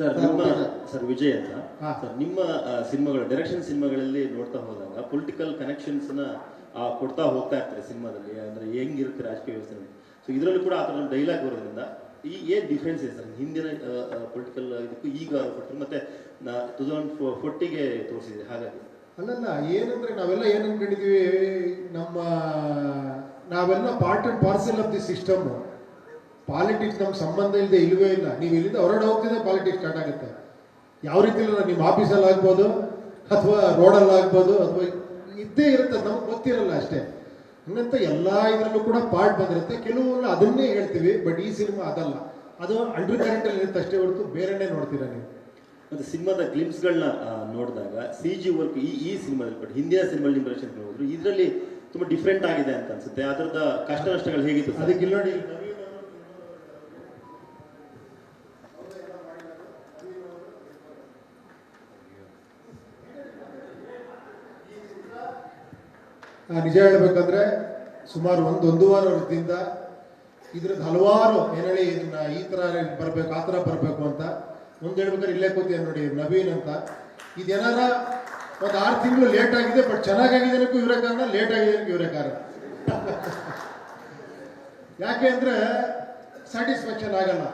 Sir ನಿಮ್ಮ sir. Vijay ಅಂತ. Sir ನಿಮ್ಮ ಸಿನಿಮಾಗಳು ಡೈರೆಕ್ಷನ್ ಸಿನಿಮಾಗಳಲ್ಲಿ ನೋಡ್ತಾ ಹೋದಾಗ ಪೊಲಿಟಿಕಲ್ ಕನೆಕ್ಷನ್ಸ್ನ ಕೊಡ್ತಾ ಹೋಗ್ತಾ ಇರ್ತಾರೆ ಸಿನಿಮಾದಲ್ಲಿ. ಅಂದ್ರೆ ಹೆಂಗಿರುತ್ತೆ ರಾಜಕೀಯ ವ್ಯವಸ್ಥೆ ಸೊ ಇದರಲ್ಲೂ ಕೂಡ ಆ ಥರ ಡೈಲಾಗ್ ಬರೋದ್ರಿಂದ ಈ ಏನ್ ಡಿಫ್ರೆನ್ಸ್ ಇದೆ ಸರ್? ಹಿಂದಿನ ಪೊಲಿಟಿಕಲ್ ಇದಕ್ಕೂ ಈಗ ಕೊಟ್ಟರು ಮತ್ತೆ ಟೂ ತೌಸಂಡ್ ಫೋರ್ಟಿಗೆ ತೋರಿಸಿದೆ ಹಾಗಾಗಿ. ಅಲ್ಲಲ್ಲ ಏನಂದ್ರೆ ನಾವೆಲ್ಲ ಏನ್ ಅನ್ಕೊಂಡಿದೀವಿ ನಮ್ಮ ನಾವೆಲ್ಲ part and parcel of the system politics ನಮ್ಗೆ ಸಂಬಂಧ ಇಲ್ಲದೆ ಇಲ್ವೇ ಇಲ್ಲ. ನೀವು ಇಲ್ಲಿಂದ ಹೊರಡ ಹೋಗ್ತಿದ್ರೆ ಪಾಲಿಟಿಕ್ಸ್ ಸ್ಟಾರ್ಟ್ ಆಗುತ್ತೆ. ಯಾವ ರೀತಿ ಇಲ್ಲ ನಿಮ್ಮ ಆಫೀಸಲ್ಲಿ ಆಗ್ಬೋದು ಅಥವಾ ರೋಡಲ್ಲಿ ಆಗ್ಬೋದು ಅಥವಾ ಇದ್ದೇ ಇರುತ್ತೆ ನಮ್ಗೆ ಗೊತ್ತಿರಲ್ಲ ಅಷ್ಟೇ. ಹಂಗಂತ ಎಲ್ಲ ಇದರಲ್ಲೂ ಕೂಡ ಪಾರ್ಟ್ ಬಂದಿರುತ್ತೆ. ಕೆಲವೊಂದು ಅದನ್ನೇ ಹೇಳ್ತೀವಿ ಬಟ್ ಈ ಸಿನಿಮಾ ಅದಲ್ಲ. ಅದು ಅಂಡರ್ ಕರೆಂಟಲ್ಲಿ ಇರುತ್ತೆ ಅಷ್ಟೇ ಹೊರತು ಬೇರೆನೇ ನೋಡ್ತೀರ ನೀವು? ಮತ್ತೆ ಸಿನಿಮಾದ ಗ್ಲಿಮ್ಸ್ಗಳನ್ನ ನೋಡಿದಾಗ ಸಿ ಜಿ ವರ್ಕ್ ಈ ಈ ಸಿನಿಮಾದಲ್ಲಿ ಬಟ್ ಹಿಂದಿನ ಸಿನಿಮಾ ನಿಮ್ಮ ನೋಡಿದ್ರು ಇದರಲ್ಲಿ ತುಂಬಾ ಡಿಫ್ರೆಂಟ್ ಆಗಿದೆ ಅಂತ ಅನ್ಸುತ್ತೆ. ಅದರದ ಕಷ್ಟ ನಷ್ಟಗಳು ಹೇಗಿತ್ತು ಅದಕ್ಕೆ ಇಲ್ಲಿ ನೋಡಿ ನಿಜ ಹೇಳ್ಬೇಕಂದ್ರೆ ಸುಮಾರು ಒಂದು ಒಂದೂವರೆ ವರ್ಷದಿಂದ ಇದ್ರದ್ದು ಹಲವಾರು ಏನೇಳಿ ಇದನ್ನ ಈ ತರ ಬರಬೇಕು, ಆ ಥರ ಬರಬೇಕು ಅಂತ. ಒಂದು ಹೇಳ್ಬೇಕಾದ್ರೆ ಇಲ್ಲೇ ಕೂತೀನಿ ನೋಡಿ, ನವೀನ್ ಅಂತ. ಇದೇನಾರ ಒಂದು ಆರು ತಿಂಗಳು ಲೇಟ್ ಆಗಿದೆ ಬಟ್ ಚೆನ್ನಾಗಾಗಿದೆ ಅನ್ನೋಕ್ಕೂ ಇವರೇ ಕಾರಣ ಲೇಟ್ ಆಗಿದೆ ಇವರೇ ಕಾರಣ. ಯಾಕೆ ಅಂದ್ರೆ ಸ್ಯಾಟಿಸ್ಫ್ಯಾಕ್ಷನ್ ಆಗಲ್ಲ.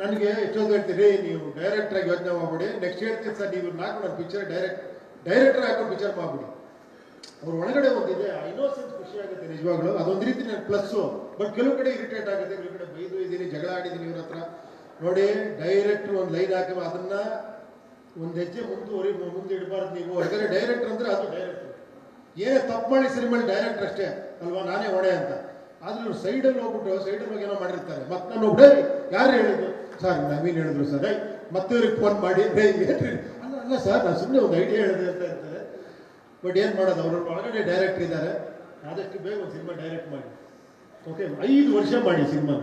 ನನಗೆ ಎಷ್ಟೊಂದು ಹೇಳ್ತೀರಿ ನೀವು ಡೈರೆಕ್ಟ್ರಾಗಿ ಯೋಚನೆ ಮಾಡ್ಬಿಡಿ. ನೆಕ್ಸ್ಟ್ ಹೇಳ್ತೀನಿ ಸರ್, ನೀವು ನಾಲ್ಕು ನನ್ನ ಪಿಕ್ಚರ್ ಡೈರೆಕ್ಟ್ ಡೈರೆಕ್ಟರ್ ಹಾಕೊಂಡು ಪಿಕ್ಚರ್ ಮಾಡ್ಬಿಡಿ. ಅವ್ರ ಒಳಗಡೆ ಒಂದಿದೆ ಇನ್ನೋಸೆಂಟ್ ಖುಷಿ ಆಗುತ್ತೆ ನಿಜವಾಗ್ಲು. ಅದೊಂದು ರೀತಿ ನನ್ನ ಪ್ಲಸ್ಸು ಬಟ್ ಕೆಲವು ಕಡೆ ಇರಿಟೇಟ್ ಆಗುತ್ತೆ, ಕೆಲವು ಕಡೆ ಬೈದು ಇದ್ದೀನಿ ಜಗಳ ಆಡಿದ್ದೀನಿ ಇವ್ರ ಹತ್ರ. ನೋಡಿ ಡೈರೆಕ್ಟ್ ಒಂದು ಲೈನ್ ಹಾಕಿ ಅದನ್ನ ಒಂದು ಹೆಜ್ಜೆ ಮುಂದುವರಿ ಮುಂದೆ ಇಡಬಾರ್ದು ನೀವು. ಯಾಕಂದ್ರೆ ಡೈರೆಕ್ಟರ್ ಅಂದ್ರೆ ಅದು ಡೈರೆಕ್ಟರ್ ಏನೇ ತಪ್ಪು ಮಾಡಿ ಸಿನಿಮಾ ಡೈರೆಕ್ಟರ್ ಅಷ್ಟೇ. ಅಲ್ವಾ? ನಾನೇ ಹೊಣೆ ಅಂತ. ಆದ್ರೆ ಇವ್ರು ಸೈಡಲ್ಲಿ ಹೋಗ್ಬಿಟ್ಟು ಸೈಡಲ್ಲಿ ಹೋಗಿ ಏನೋ ಮಾಡಿರ್ತಾರೆ. ಮತ್ತೆ ನಾನು ಒಬ್ಬರೇ ಯಾರು ಹೇಳಿದ್ರು ಸರ್, ನವೀನ್ ಹೇಳಿದ್ರು ಸರ್. ಮತ್ತೆ ಇವ್ರಿಗೆ ಫೋನ್ ಮಾಡಿ. ಅಲ್ಲ ಅಲ್ಲ ಸರ್, ನಾನು ಸುಮ್ಮನೆ ಒಂದು ಐಡಿಯಾ ಹೇಳಿದೆ ಅಂತ ಬಟ್ ಏನು ಮಾಡೋದು? ಅವರು ಒಳಗಡೆ ಡೈರೆಕ್ಟರ್ ಇದ್ದಾರೆ. ಆದಷ್ಟು ಬೇಗ ಒಂದು ಸಿನಿಮಾ ಡೈರೆಕ್ಟ್ ಮಾಡಿ. ಓಕೆ ಐದು ವರ್ಷ ಮಾಡಿ ಸಿನಿಮಾನ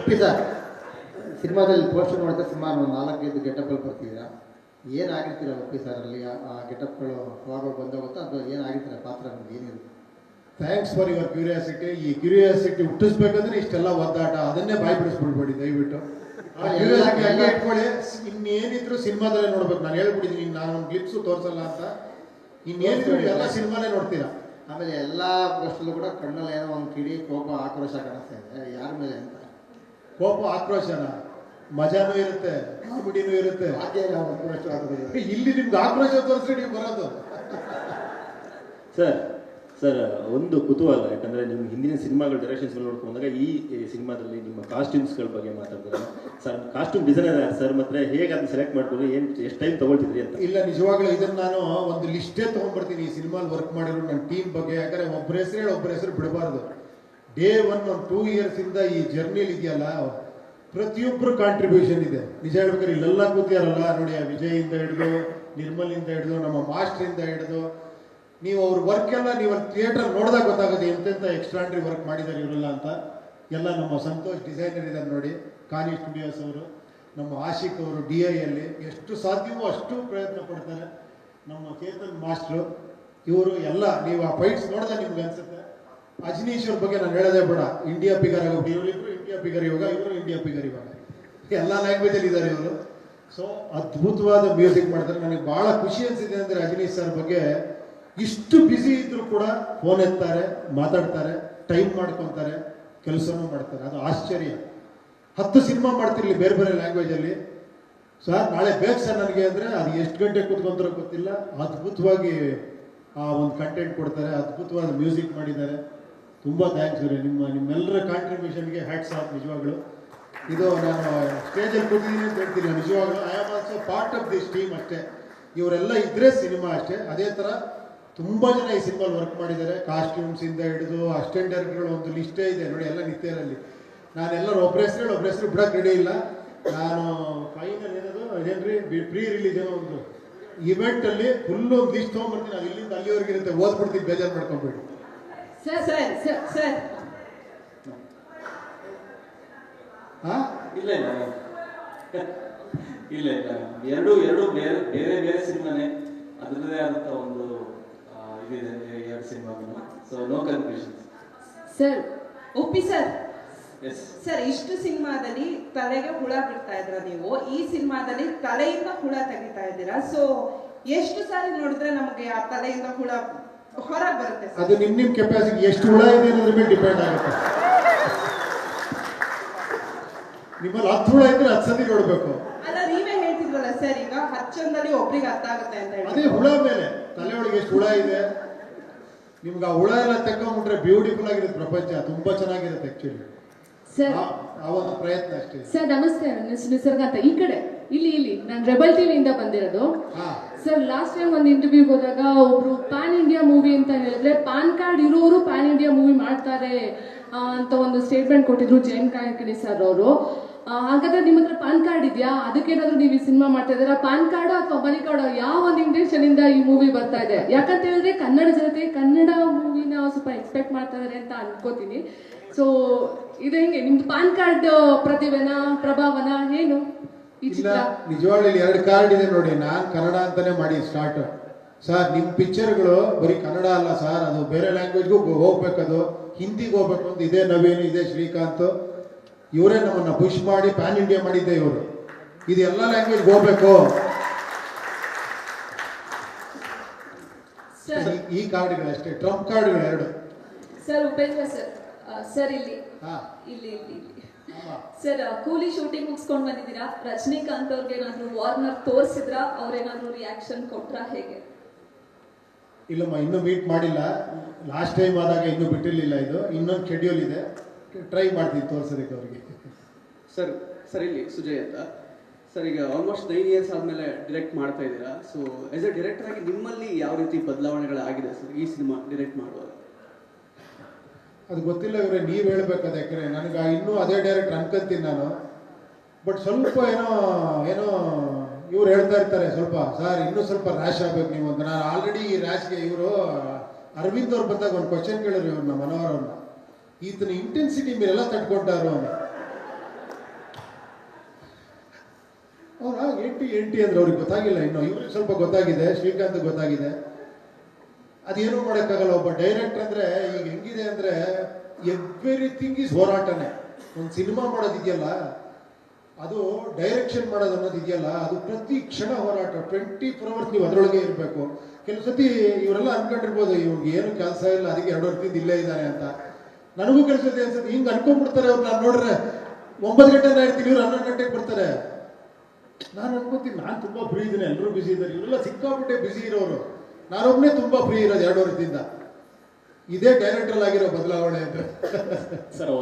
ಓಕೆ ಸರ್ ಸಿನಿಮಾದಲ್ಲಿ ಪೋಸ್ಟರ್ ನೋಡಿದ್ರೆ ಸುಮಾರು ಒಂದು ನಾಲ್ಕೈದು ಗೆಟಪ್ಗಳು ಬರ್ತಿದ್ದೀರಾ ಏನಾಗಿರ್ತೀರ ಒಪ್ಪಿ ಸರ್ ಅಲ್ಲಿ ಆ- ಗೆಟಪ್ಗಳು ಅವಾಗ ಬಂದೋಗುತ್ತಾ ಅಥವಾ ಏನಾಗಿರ್ತೀರ ಪಾತ್ರ ನಿಮ್ಗೆ ಏನಿರುತ್ತೆ ಥ್ಯಾಂಕ್ಸ್ ಫಾರ್ ಯುವರ್ ಕ್ಯೂರಿಯಾಸಿಟಿ ಈ ಕ್ಯೂರಿಯಾಸಿಟಿ ಹುಟ್ಟಿಸ್ಬೇಕಂದ್ರೆ ಇಷ್ಟೆಲ್ಲ ಒದ್ದಾಟ. ಅದನ್ನೇ ಬಾಯ್ಬಿಡಿಸ್ಬಿಡ್ಬೇಡಿ ದಯವಿಟ್ಟು. ಹಂಗೆ ಇಟ್ಕೊಳ್ಳಿ. ಇನ್ನೇನಿದ್ರು ಸಿನಿಮಾದಲ್ಲೇ ನೋಡ್ಬೇಕು. ನಾನು ಹೇಳ್ಬಿಟ್ಟಿದ್ದೀನಿ ನಾನು ಒಂದು ಕ್ಲಿಪ್ಸು ತೋರಿಸಲ್ಲ ಅಂತ. ಇನ್ನೇನಿದ್ರು ಎಲ್ಲ ಸಿನಿಮಾನೇ ನೋಡ್ತೀರಾ? ಆಮೇಲೆ ಎಲ್ಲ ಪ್ರಶ್ನೆಗಳು ಕೂಡ ಕಣ್ಣಲ್ಲಿ ಏನೋ ಒಂದು ಕಿಡಿ ಕೋಪ ಆಕ್ರೋಶ ಕಾಣಿಸ್ತಾ ಇದೆ. ಯಾರ ಮೇಲೆ ಅಂತ. ಕೋಪ ಆಕ್ರೋಶನ? ಮಜಾನೂ ಇರುತ್ತೆ ಕಾಮಿಡಿನೂ ಇರುತ್ತೆ. ಆಕ್ರೋಶ ಇಲ್ಲಿ ನಿಮ್ಗೆ ಆಕ್ರೋಶ ತೋರಿಸ್ರಿ ನೀವು ಬರೋದು? ಸರ್ ಸರ್, ಒಂದು ಕುತೂಹಲ, ಯಾಕಂದ್ರೆ ನಿಮ್ಮ ಹಿಂದಿನ ಸಿನಿಮಾಗಳ ಡೈರೆಕ್ಷನ್ಸ್ ನೋಡ್ಕೊಂಡು ಬಂದಾಗ ಈ ಸಿನಿಮಾದಲ್ಲಿ ನಿಮ್ಮ ಕಾಸ್ಟ್ಯೂಮ್ಸ್ಗಳ ಬಗ್ಗೆ ಮಾತಾಡ್ತಾರೆ? Sir costume designer sir? ಮತ್ತೆ ಹೇಗೆ ಅದನ್ನ ಸೆಲೆಕ್ಟ್ ಮಾಡ್ಕೊಂಡು ಏನು, ಎಷ್ಟು ಟೈಮ್ ತಗೊಳ್ತಿದ್ರಿ ಅಂತ? ಇಲ್ಲ, ನಿಜವಾಗ್ಲೂ ಇದನ್ನ ನಾನು ಒಂದು ಲಿಸ್ಟೇ ತೊಗೊಂಡ್ಬರ್ತೀನಿ. ಈ ಸಿನಿಮಾಲ್ ವರ್ಕ್ ಮಾಡಿರೋ ನನ್ನ ಟೀಮ್ ಬಗ್ಗೆ. ಯಾಕಂದ್ರೆ ಒಬ್ಬರ ಹೆಸರು ಹೇಳಿ ಒಬ್ಬರ ಹೆಸರು ಬಿಡಬಾರ್ದು. ಡೇ ಒನ್ ಒಂದು ಟೂ ಇಯರ್ಸ್ ಇಂದ ಈ ಜರ್ನಿಲಿ ಇದೆಯಲ್ಲ ಪ್ರತಿಯೊಬ್ಬರು ಕಾಂಟ್ರಿಬ್ಯೂಷನ್ ಇದೆ. ನಿಜ ಹೇಳ್ಬೇಕಾದ್ರೆ ಇಲ್ಲೆಲ್ಲ ಕೂತಿಯಾರಲ್ಲ ನೋಡಿ, ಆ ವಿಜಯಿಂದ ಹಿಡಿದು ನಿರ್ಮಲಿಂದ ಹಿಡಿದು, ನಮ್ಮ ಮಾಸ್ಟ್ರಿಂದ ಹಿಡಿದು ನೀವು ಅವ್ರ ವರ್ಕ್ ಎಲ್ಲ ನೀವು ಥಿಯೇಟರ್ ನೋಡಿದಾಗ ಗೊತ್ತಾಗುತ್ತೆ ಎಂತೆಂಥ ಎಕ್ಸ್ಟ್ರಾಂಡ್ರಿ ವರ್ಕ್ ಮಾಡಿದ್ದಾರೆ ಇವರೆಲ್ಲ ಅಂತ. ಎಲ್ಲ ನಮ್ಮ ಸಂತೋಷ್ ಡಿಸೈನರ್ ಇದ್ದಾರೆ ನೋಡಿ ಕಾನಿ ಸ್ಟುಡಿಯೋಸ್ ಅವರು, ನಮ್ಮ ಆಶಿಕ್ ಅವರು ಡಿ ಐಯಲ್ಲಿ ಎಷ್ಟು ಸಾಧ್ಯವೋ ಅಷ್ಟು ಪ್ರಯತ್ನ ಪಡ್ತಾರೆ. ನಮ್ಮ ಕೇತನ್ ಮಾಸ್ಟ್ರು ಇವರು ಎಲ್ಲ, ನೀವು ಆ ಫೈಟ್ಸ್ ನೋಡಿದಾಗ ನಿಮ್ಗೆ ಅನ್ಸುತ್ತೆ. ಅಜನೀಶ್ ಅವ್ರ ಬಗ್ಗೆ ನಾನು ಹೇಳೋದೇ ಬೇಡ. ಇಂಡಿಯಾ ಪಿಗರ್ ಆಗೋದು ಇವರಿಬ್ರು ಇಂಡಿಯಾ ಪಿಗರ್ ಇವಾಗ, ಇವರು ಇಂಡಿಯಾ ಪಿಗರ್ ಇವಾಗ. ಎಲ್ಲ ಲ್ಯಾಂಗ್ವೇಜಲ್ಲಿ ಇದ್ದಾರೆ ಇವರು. ಸೊ ಅದ್ಭುತವಾದ ಮ್ಯೂಸಿಕ್ ಮಾಡ್ತಾರೆ. ನನಗೆ ಬಹಳ ಖುಷಿ ಅನಿಸಿದೆ ಅಂದ್ರೆ ಅಜನೀಶ್ ಸರ್ ಬಗ್ಗೆ. ಇಷ್ಟು ಬ್ಯುಸಿ ಇದ್ರೂ ಕೂಡ ಫೋನ್ ಎತ್ತಾರೆ, ಮಾತಾಡ್ತಾರೆ ಟೈಮ್ ಮಾಡ್ಕೊತಾರೆ, ಕೆಲಸನೂ ಮಾಡ್ತಾರೆ. ಅದು ಆಶ್ಚರ್ಯ. ಹತ್ತು ಸಿನಿಮಾ ಮಾಡ್ತಿರ್ಲಿ ಬೇರೆ ಬೇರೆ ಲ್ಯಾಂಗ್ವೇಜಲ್ಲಿ ಸರ್, ನಾಳೆ ಬೇಕು ಸರ್ ನನಗೆ ಅಂದರೆ ಅದು ಎಷ್ಟು ಗಂಟೆ ಕೂತ್ಕೊಂತಾರೋ ಗೊತ್ತಿಲ್ಲ. ಅದ್ಭುತವಾಗಿ ಆ ಒಂದು ಕಂಟೆಂಟ್ ಕೊಡ್ತಾರೆ, ಅದ್ಭುತವಾದ ಮ್ಯೂಸಿಕ್ ಮಾಡಿದ್ದಾರೆ. ತುಂಬ ಥ್ಯಾಂಕ್ಸ್ ರೀ ನಿಮ್ಮ, ನಿಮ್ಮೆಲ್ಲರ ಕಾಂಟ್ರಿಬ್ಯೂಷನ್ಗೆ ಹ್ಯಾಟ್ಸ್ ಆಫ್ ನಿಜವಾಗ್ಲು. ಇದು ನಾನು ಸ್ಟೇಜಲ್ಲಿ ಕೂತಿದ್ದೀನಿ ಅಂತ ಹೇಳ್ತೀನಿ. ನಿಜವಾಗ್ಲು I am also part of this team ಅಷ್ಟೇ. ಇವರೆಲ್ಲ ಇದ್ರೆ ಸಿನಿಮಾ ಅಷ್ಟೇ. ಅದೇ ಥರ ತುಂಬ ಜನ ಈ ಸಿನಿಮಾಲ್ ವರ್ಕ್ ಮಾಡಿದ್ದಾರೆ. ಕಾಸ್ಟ್ಯೂಮ್ಸ್ ಇಂದ ಹಿಡಿದು ಅಸಿಸ್ಟೆಂಟ್ ಡೈರೆಕ್ಟರ್ಗಳು ಒಂದು ಲಿಸ್ಟೇ ಇದೆ ನೋಡಿ ಎಲ್ಲ ನಿತ್ಯರಲ್ಲಿ ನಾನೆಲ್ಲರೂ ಒಬ್ಬರ ಹೆಸರು ಒಬ್ಬರ ಹೆಸರು ಬಿಡಕ್ಕೆ ರೆಡಿ ಇಲ್ಲ. ನಾನು ಫೈನಲ್ ಏನದು? ಏನ್ರಿ ಪ್ರೀ ರಿಲೀಸ್ ಏನೋ ಒಂದು ಇವೆಂಟಲ್ಲಿ ಅಲ್ಲಿ ಫುಲ್ ಒಂದು ಲಿಸ್ಟ್ ತೊಗೊಂಡ್ಬರ್ತೀನಿ. ಅದು ಇಲ್ಲಿಂದ ಅಲ್ಲಿವರೆಗೆ ಇರುತ್ತೆ. ಓದ್ಬಿಡ್ತೀನಿ. ಬೇಜಾರು ಮಾಡ್ಕೊಂಬೇಡಿ. Sir sir sir sir. ಹಾ ಇಲ್ಲ ಇಲ್ಲ. ಇಲ್ಲ ಇಲ್ಲ. ಎರಡು ಎರಡು ಬೇರೆ ಬೇರೆ ಬೇರೆ ಸಿನಿಮಾನೇ. ಅದರದೇ ಆದಂಥ ಒಂದು ಇದಿದೆ ಎರಡು ಸಿನಿಮಾಗಳು ಸೊ ನೋ ಕನ್ಫ್ಯೂಷನ್ ಸರ್ ಒಪ್ಪಿ ಸರ್ ಎಸ್ ಸರ್ ಇಷ್ಟು ಸಿನಿಮಾದಲ್ಲಿ ತಲೆಗೆ ಹುಳ ಬಿಡ್ತಾ ಇದ್ರ ನೀವು? ಈ ಸಿನಿಮಾದಲ್ಲಿ ತಲೆಯಿಂದ ಹುಳ ತೆಗಿತಾ ಇದ್ದೀರಾ? ಸೊ ಎಷ್ಟು ಸಾರಿ ನೋಡಿದ್ರೆ ನಮಗೆ ಆ ತಲೆಯಿಂದ ಹುಳ ಹೊರಗೆ ಬರುತ್ತೆ ಅದು ನಿಮ್ ನಿಮ್ ಕೆಪಾಸಿಟಿ ಎಷ್ಟು ಹುಳ ಇದೆ ಅನ್ನೋದ್ರ ಮೇಲೆ ಡಿಪೆಂಡ್ ಆಗುತ್ತೆ. ನಿಮ್ಮಲ್ಲಿ ಹತ್ತು ಹುಳ ಇದ್ರೆ ಹತ್ತು ಸತಿ ನೋಡ್ಬೇಕು. ಸರ್ ಈಗ ಹಚ್ಚಂದಲ್ಲಿ ಒಬ್ರಿಗೆ ಅರ್ಥ ಆಗುತ್ತೆ ಅಂತ ಅದೇ ಹುಳ ಮೇಲೆ. ತಲೆ ಒಳಗೆ ಎಷ್ಟು ಹುಳ ಇದೆ? ನಿಮ್ಗೆ ಆ ಹುಳ ಎಲ್ಲ ತಕೊಂಡ್ಬಿಟ್ರೆ ಬ್ಯೂಟಿಫುಲ್ ಆಗಿರುತ್ತೆ ಪ್ರಪಂಚ. ತುಂಬಾ ಚೆನ್ನಾಗಿರುತ್ತೆ ಆಕ್ಚುಲಿ ಸರ್ ಆ ಒಂದು ಪ್ರಯತ್ನ ಅಷ್ಟೇ. ಸರ್ ನಮಸ್ತೆ. ನನ್ನ ಹೆಸರು ನಿಸರ್ಗ ಅಂತ. ಈ ಕಡೆ. ಇಲ್ಲಿ ಇಲ್ಲಿ. ನಾನು ರೆಬಲ್ ಟಿವಿಯಿಂದ ಬಂದಿರೋದು. ಹಾ. ಸರ್ ಲಾಸ್ಟ್ ಟೈಮ್ ಒಂದು ಇಂಟರ್ವ್ಯೂಗೆ ಹೋದಾಗ ಒಬ್ರು ಪ್ಯಾನ್ ಇಂಡಿಯಾ ಮೂವಿ ಅಂತ ಹೇಳಿದ್ರೆ ಪಾನ್ ಕಾರ್ಡ್ ಇರೋರು ಪ್ಯಾನ್ ಇಂಡಿಯಾ ಮೂವಿ ಮಾಡ್ತಾರೆ ಆ, ಅಂತ ಒಂದು ಸ್ಟೇಟ್ಮೆಂಟ್ ಕೊಟ್ಟಿದ್ರು ಜೈನ್ ಕಾಯಕಣಿ ಸರ್ ಅವರು. ಹಾಗಾದ್ರೆ ನಿಮ್ಮ ಹತ್ರ ಪಾನ್ ಕಾರ್ಡ್ ಇದೆಯಾ? ಅದಕ್ಕೇನಾದ್ರೂ ನೀವು ಈ ಸಿನಿಮಾ ಮಾಡ್ತಾ ಇದ್ದೀರಾ? ಪಾನ್ ಕಾರ್ಡ್ ಅಥವಾ ಮನಿ ಕಾರ್ಡ್ ಯಾವ ಒಂದು ಇಂಟೆನ್ಷನ್ ಇಂದ ಈ ಮೂವಿ ಬರ್ತಾ ಇದೆ? ಯಾಕಂತ ಹೇಳಿದ್ರೆ ಕನ್ನಡ ಜನತೆ ಕನ್ನಡ ಮೂವಿನ ಸ್ವಲ್ಪ ಎಕ್ಸ್ಪೆಕ್ಟ್ ಮಾಡ್ತಾ ಇದಾರೆ ಅಂತ ಅನ್ಕೋತೀನಿ. ಸೊ ಇದು ಹೆಂಗೆ? ನಿಮ್ದು ಪಾನ್ ಕಾರ್ಡ್ ಪ್ರತಿಭೆನ ಪ್ರಭಾವನ ಏನು ನಿಜವಾಗ್ಲಿ ಎರಡು ಕಾರ್ಡ್ ಇದೆ ನೋಡಿ ನಾನ್ ಕನ್ನಡ ಅಂತಾನೆ ಮಾಡಿ ಸ್ಟಾರ್ಟ್ ಸರ್ ನಿಮ್ ಪಿಕ್ಚರ್ಗಳು ಬರೀ ಕನ್ನಡ ಅಲ್ಲ ಸರ್ ಅದು ಬೇರೆ ಲ್ಯಾಂಗ್ವೇಜ್ಗೂ ಹೋಗ್ಬೇಕದು. ಹಿಂದಿಗೆ ಹೋಗ್ಬೇಕು ಅಂತ ಇದೇ ನವೀನ್ ಇದೇ ಶ್ರೀಕಾಂತ್. ಇವರೇ ನಮ್ಮನ್ನು ಪುಷ್ ಮಾಡಿ ಪ್ಯಾನ್ ಇಂಡಿಯಾ ಮಾಡಿದ್ದೆ ಇವರು. ಇದು ಎಲ್ಲ ಲ್ಯಾಂಗ್ವೇಜ್ ಹೋಗ್ಬೇಕು. ಸರ್ ಈ- ಕಾರ್ಡ್ಗಳು ಅಷ್ಟೇ ಟ್ರಂಪ್ ಕಾರ್ಡ್ಗಳು ಎರಡು. ಸರ್ ಉಪೇಂದ್ರ ಸರ್ ಸರ್ ಇಲ್ಲಿ. ಹಾ. ಇಲ್ಲಿ ಇಲ್ಲಿ ಸರ್ ಕೂಲಿ ಶೂಟಿಂಗ್ ಮುಗಿಸ್ಕೊಂಡು ಬಂದಿದ್ದೀರಾ? ರಜನಿಕಾಂತ್ ಅವ್ರಿಗೆ ಏನಾದ್ರು ವಾರ್ನರ್ ತೋರಿಸಿದ್ರಾ? ಅವ್ರೇನಾದ್ರು ರಿಯಾಕ್ಷನ್ ಕೊಟ್ರ ಹೇಗೆ? ಇಲ್ಲಮ್ಮ ಇನ್ನೂ ಮೀಟ್ ಮಾಡಿಲ್ಲ. ಲಾಸ್ಟ್ ಟೈಮ್ ಆದಾಗ ಇನ್ನೂ ಬಿಟ್ಟಿರಲಿಲ್ಲ ಇದು. ಇನ್ನೊಂದು ಶೆಡ್ಯೂಲ್ ಇದೆ. ಟ್ರೈ ಮಾಡ್ತೀವಿ ತೋರ್ಸೋದಕ್ಕೆ ಅವರಿಗೆ. ಸರ್ ಸರ್ ಇಲ್ಲಿ ಸುಜಯ್ ಅಂತ. ಸರ್ ಈಗ ಆಲ್ಮೋಸ್ಟ್ ನೈನ್ ಇಯರ್ಸ್ ಆದಮೇಲೆ ಡಿರೆಕ್ಟ್ ಮಾಡ್ತಾ ಇದ್ದೀರಾ? ಸೊ ಆಸ್ ಎ ಡೈರೆಕ್ಟರ್ ಆಗಿ ನಿಮ್ಮಲ್ಲಿ ಯಾವ ರೀತಿ ಬದಲಾವಣೆಗಳಾಗಿದೆ ಸರ್ ಈ ಸಿನಿಮಾ ಡಿರೆಕ್ಟ್ ಮಾಡುವಾಗ? ಅದು ಗೊತ್ತಿಲ್ಲ ಇವರೇ ನೀವು ಹೇಳ್ಬೇಕಾದ ಯಾಕೆಂದ್ರೆ ನನಗೆ ಇನ್ನೂ ಅದೇ ಡೈರೆಕ್ಟ್ ಅನ್ಕೊಂತೀನಿ ನಾನು. ಬಟ್ ಸ್ವಲ್ಪ ಏನೋ ಏನೋ ಇವ್ರು ಹೇಳ್ತಾ ಇರ್ತಾರೆ ಸ್ವಲ್ಪ ಸರ್ ಇನ್ನೂ ಸ್ವಲ್ಪ ರ್ಯಾಶ್ ಆಗ್ಬೇಕು ನೀವು ಅಂತ. ನಾನು ಆಲ್ರೆಡಿ ಈ ರ್ಯಾಶ್ಗೆ ಇವರು ಅರವಿಂದ್ ಅವ್ರು ಬಂದಾಗ ಒಂದು ಕ್ವಶನ್ ಕೇಳಿದ್ರು ಇವ್ರನ್ನ ಮನೋಹರ್ ಅವ್ರನ್ನ. ಈತನ ಇಂಟೆನ್ಸಿಟಿ ಮೇಲೆಲ್ಲ ತಟ್ಕೊಂಡಾರು ಅವನು. ಅವ್ರ ಎಂಟಿ ಎಂಟಿ ಅಂದ್ರೆ ಅವ್ರಿಗೆ ಗೊತ್ತಾಗಿಲ್ಲ ಇನ್ನು. ಇವ್ರಿಗೆ ಸ್ವಲ್ಪ ಗೊತ್ತಾಗಿದೆ ಶ್ರೀಕಾಂತ್ ಗೊತ್ತಾಗಿದೆ. ಅದೇನು ಮಾಡೋಕ್ಕಾಗಲ್ಲ. ಒಬ್ಬ ಡೈರೆಕ್ಟರ್ ಅಂದ್ರೆ ಈಗ ಹೆಂಗಿದೆ ಅಂದ್ರೆ ಎವ್ರಿಥಿಂಗ್ ಈಸ್ ಹೋರಾಟನೇ. ಒಂದು ಸಿನಿಮಾ ಮಾಡೋದಿದೆಯಲ್ಲ, ಅದು ಡೈರೆಕ್ಷನ್ ಮಾಡೋದು ಅನ್ನೋದು ಇದೆಯಲ್ಲ, ಅದು ಪ್ರತಿ ಕ್ಷಣ ಹೋರಾಟ. ಟ್ವೆಂಟಿ ಫೋರ್ ಅವರ್ಸ್ ನೀವು ಅದರೊಳಗೆ ಇರಬೇಕು. ಕೆಲವು ಸತಿ ಇವರೆಲ್ಲ ಅನ್ಕೊಂಡಿರ್ಬೋದು ಇವ್ರಿಗೆ ಏನು ಕೆಲಸ ಇಲ್ಲ, ಅದಕ್ಕೆ ಎರಡು ವರ್ಷದಿಂದ ಇಲ್ಲೇ ಇದ್ದಾರೆ ಅಂತ. ನನಗೂ ಕೆಲಸ ಇದೆ ಅನ್ಸುತ್ತೆ. ಹಿಂಗೆ ಅನ್ಕೊಂಡ್ಬಿಡ್ತಾರೆ ಅವ್ರು. ನಾನು ನೋಡ್ರೆ ಒಂಬತ್ತು ಗಂಟೆ ಇರ್ತೀನಿ, ಇವ್ರು ಹನ್ನೊಂದು ಗಂಟೆಗೆ ಬರ್ತಾರೆ. ನಾನು ಅನ್ಕೋತೀನಿ, ನಾನು ತುಂಬಾ ಫ್ರೀ ಇದ್ದೀನಿ ಎಲ್ಲರೂ ಬಿಸಿ ಇದ್ದಾರೆ. ಇವರೆಲ್ಲ ಸಿಕ್ಕಾಪಟ್ಟೆ ಬಿಸಿ ಇರೋರು. ನಾನೊಬ್ಬನೇ ತುಂಬಾ ಫ್ರೀ ಇರೋದು ಎರಡು ವರ್ಷದಿಂದ ಇದೇ ಡೈರೆಕ್ಟರ್ ಆಗಿರೋ ಬದಲಾವಣೆ ಅಂತ ಸರ್